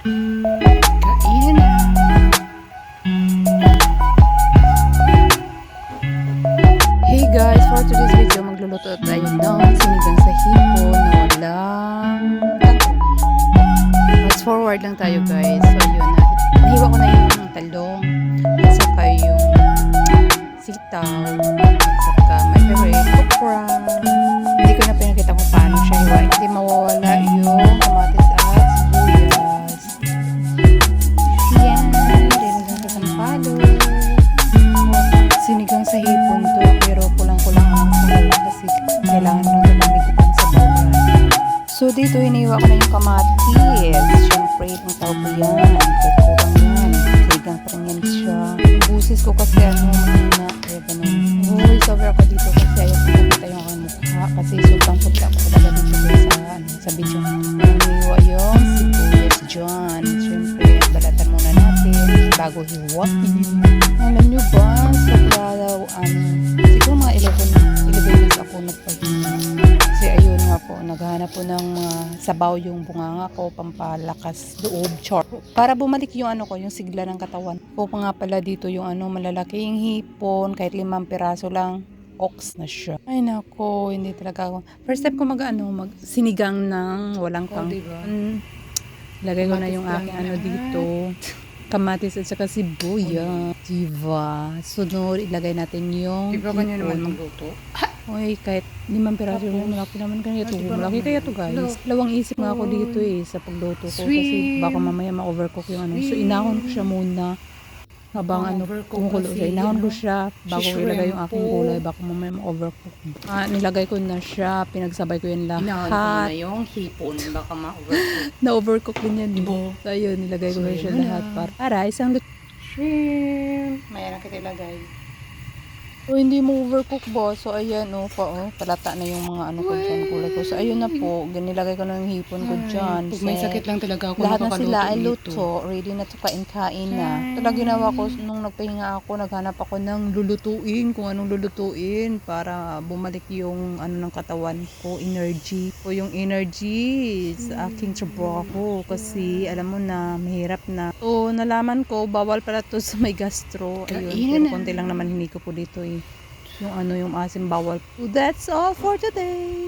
Kain na. Hey guys, for today's video, magluluto tayo ng sinigang sa hipon na walang. Fast forward lang tayo guys. So yun, na, nahiwa ko na yung talong at saka yung sitaw at saka my favorite okra. Sinigang sa hipon to, pero kulang-kulang ang sahog kasi kailangan lang tumamigitan sa bawal. So dito iniwa ko na yung kamatis. Siyempre, itong tao ko yan. Kahit kurang yan. Sinigang pa rin yan siya. Busis ko kasi ano, mahina. Kaya ganun. Uy, sobra ko dito kasi ayaw ko makita yung aking mukha. Kasi sobrang putla ko talaga dito sa, ano, sa video. Iniwa yung sibuyas dyan. Siyempre, balatan muna natin bago hiwain. Alam naghahanap po ng mga sabaw yung bunganga ko, pampalakas loob, chor. Para bumalik yung ano ko, yung sigla ng katawan. Po pa nga pala dito yung ano, malalaking hipon, kahit limang piraso lang, ox na siya. Ay nako, hindi talaga ako. First time ko mag ano, mag sinigang ng walang Oh, kang. diba? Mm, lagay ko na yung aking ano dito. Kamatis at saka sibuyas. Diba? Sunod, ilagay natin yung Di ba ganyan naman magluto? Oy, kahit limang piraso yung malaki naman kaya to. Di ba Malaki kaya to guys. Lawang isip nga ako dito eh sa pagluto ko kasi baka mamaya ma-overcook yung ano. So inahon ko siya muna habang ano kumukulo siya. Inahon ko siya bago ko ilagay yung aking gulay baka mamaya ma-overcook. Ah, nilagay ko na siya, pinagsabay ko yan Inahan ko na lahat. yung hipon, baka ma-overcook. Na-overcook din yan. Diba? So ayun, nilagay ko na siya lahat para, para isang lut- Shrimp! Na kita ilagay. O hindi mo overcook ba? So ayan oh, pa oh, palata na yung mga ano ko dyan, kulay ko. So ayun na po, ganilagay ko na yung hipon ko dyan. Pag may sakit lang talaga ako lahat na sila ay luto, ready na to kain-kain na. Talaga ginawa ko nung nagpahinga ako, naghanap ako ng lulutuin, kung anong lulutuin para bumalik yung ano ng katawan ko, energy. O yung energy sa aking trabaho kasi alam mo na, mahirap na. So nalaman ko, bawal pala to sa may gastro. Ayun, pero konti lang naman hindi ko po dito eh. Yung ano yung asim bawal. So that's all for today.